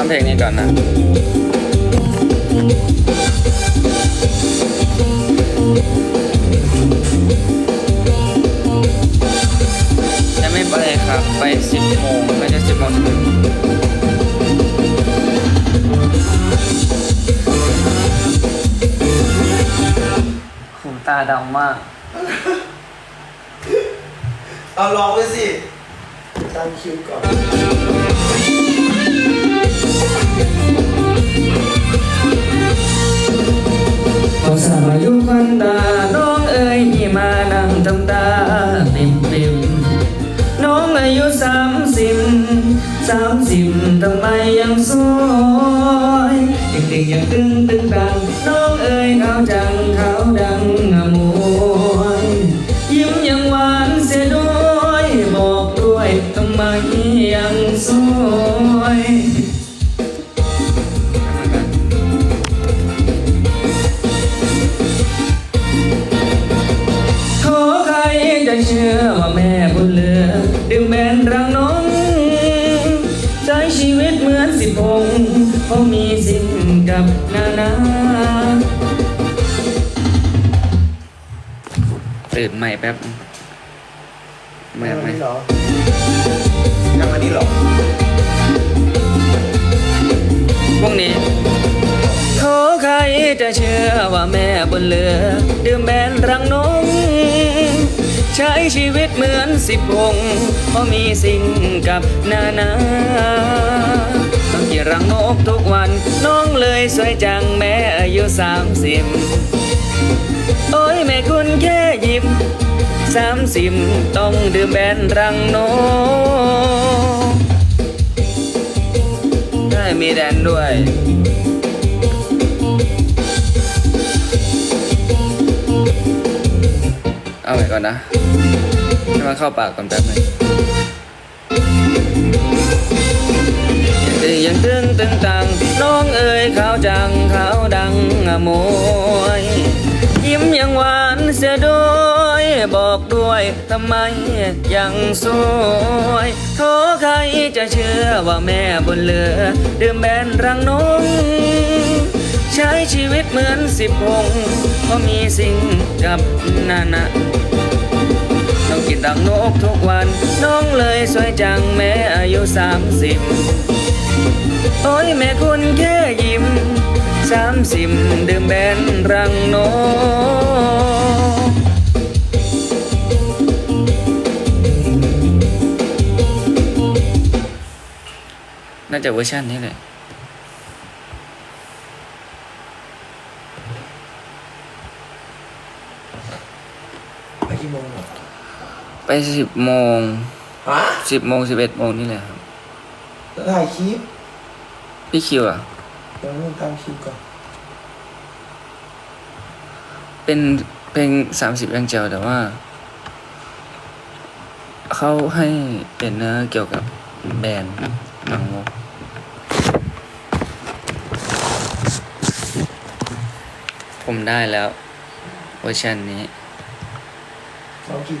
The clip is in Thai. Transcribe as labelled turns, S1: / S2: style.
S1: ำเพลงนี้ก่อนนะยังไม่ไปครับ ไปสิบโมงไม่ใช่สิบโมงสิบเอ็ดหูตาดำมาก
S2: เอาลองไปสิ ตั้งคิวก่อน
S1: สามสิบทำไมยังสวยเด็กๆยังตึงตึงตังน้องเอ๋ยขาวจังขาวดังอมวยยิ้มยังหวานเสียด้วยบอกด้วยทำไมยังสวยขอใครจะเชื่อว่าแม่บุญเลือดึงแบ เหมือนสิบพงเพราะมีสิ่งกับนานาตื่นใหม่แป๊บเมื่อ
S2: ยัง
S1: ไห
S2: อั
S1: ม
S2: นนี้เหรอยังอันนี้เหรอ
S1: พรุ่งนี้ขอใครจะเชื่อว่าแม่บนเรือ ดื่มแบนรังนงใช้ชีวิตเหมือนสิบพงเพราะมีสิ่งกับนานา ต้องกินรังกทุกวัน น้องเลยสวยจังแม่อายุสามสิบโอ้ยแม่คุณแค่ยิ้มสามสิบต้องดื่มแบนรังโนได้มีแดนด้วยเอาไว้ก่อนนะให้มันเข้าปากก่อนแป๊บนึง ยังตึงตึงตังน้องเอ๋ยขาวจังขาวดังอโมยยิ้มยังหวานเสียด้วยบอกด้วยทำไมยังสวยโทใครจะเชื่อว่าแม่บนเรือดื่มแบนรังนงใช้ชีวิตเหมือนสิบพงเพราะมีสิ่งกับนานะต้องกินรังนกทุกวัน น้องเลยสวยจังแม้อายุสามสิบ โอ้ยแม่คุณแค่ยิ้มสามสิบดื่มแบนรังนกน่าจะเวอร์ชันนี้แหละ
S2: ไปกี่โมงเหรอ
S1: ไปสิบโมง
S2: ฮะ
S1: สิบโมงสิบเอ็ดโมงนี่แหละครับ
S2: แล้ว ถ่ายคลิป
S1: พี่คิวอะ
S2: เดี๋ยวมึงตั้งคิวก่อน
S1: เป็นเพลงสามสิบยังเจลแต่ว่า เขาให้เป็นเนื้อเกี่ยวกับแบรนด์หนังงกผมได้แล้วเวอร์ชันนี้
S2: ซ้อมกี่เพล